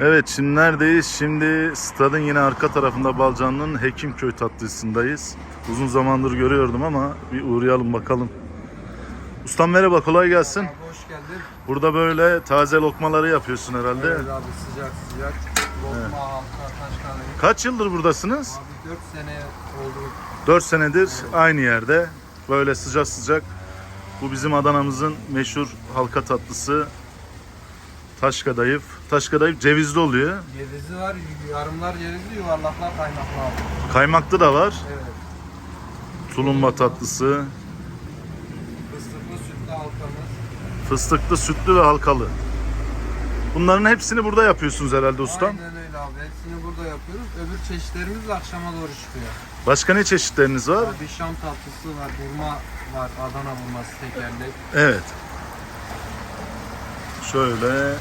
Evet şimdi neredeyiz? Şimdi stadın yine arka tarafında Balcanlı'nın Hekimköy tatlısındayız. Uzun zamandır görüyordum ama bir uğrayalım bakalım. Ustam merhaba kolay gelsin. Abi hoş geldin. Burada böyle taze lokmaları yapıyorsun herhalde. Evet abi sıcak sıcak. Lokma, halka, taş kahve. Kaç yıldır buradasınız? Abi 4 sene oldu. 4 senedir aynı yerde. Böyle sıcak sıcak. Bu bizim Adana'mızın meşhur halka tatlısı. Taş kadayıf. Taş kadayıf cevizli oluyor. Cevizi var, yarımlar cevizli, yuvarlaklar kaymaklı abi. Kaymaklı da var. Evet. Tulumba tatlısı. Fıstıklı sütlü halkamız. Fıstıklı, sütlü ve halkalı. Bunların hepsini burada yapıyorsunuz herhalde ustam. Aynen öyle abi. Hepsini burada yapıyoruz. Öbür çeşitlerimiz de akşama doğru çıkıyor. Başka ne çeşitleriniz var? Abi Şam tatlısı var, burma var, Adana burması tekerlek. Evet. Şöyle.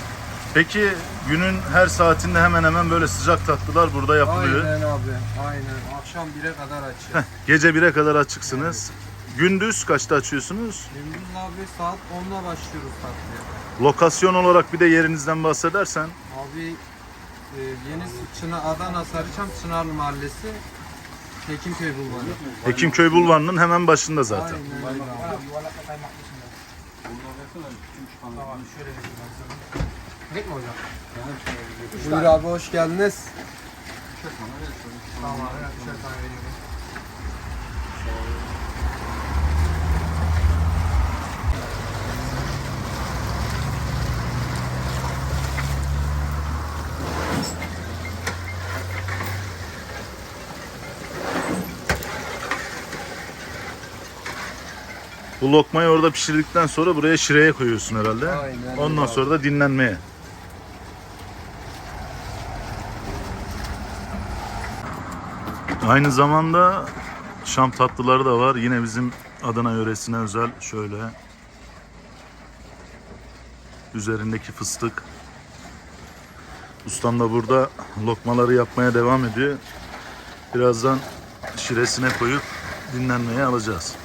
Peki günün her saatinde hemen hemen böyle sıcak tatlılar burada yapılıyor. Aynen abi, aynen. Akşam 1'e kadar açıyor. Gece 1'e kadar açıksınız. Gündüz kaçta açıyorsunuz? Gündüz abi saat 10'da başlıyoruz tatlıya. Lokasyon olarak bir de yerinizden bahsedersen. Abi e, yeni Çınar, Adana Sarıçam Çınarlı Mahallesi Hekimköy Bulvarı. Hekimköy Bulvarı'nın hemen başında zaten. Aynen abi. Tamam şöyle Gitme hocam. Buyur abi hoş geldiniz. Tamam abi şöyle Bu lokmayı orada pişirdikten sonra buraya şireye koyuyorsun herhalde. Aynen Ondan öyle sonra da dinlenmeye. Aynı zamanda Şam tatlıları da var. Yine bizim Adana yöresine özel şöyle üzerindeki fıstık. Ustam da burada lokmaları yapmaya devam ediyor. Birazdan şiresine koyup dinlenmeye alacağız.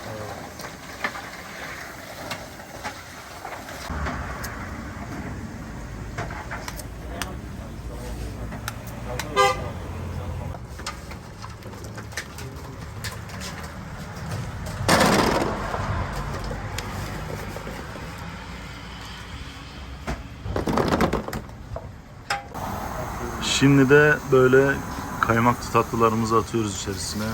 Şimdi de böyle kaymaklı tatlılarımızı atıyoruz içerisine.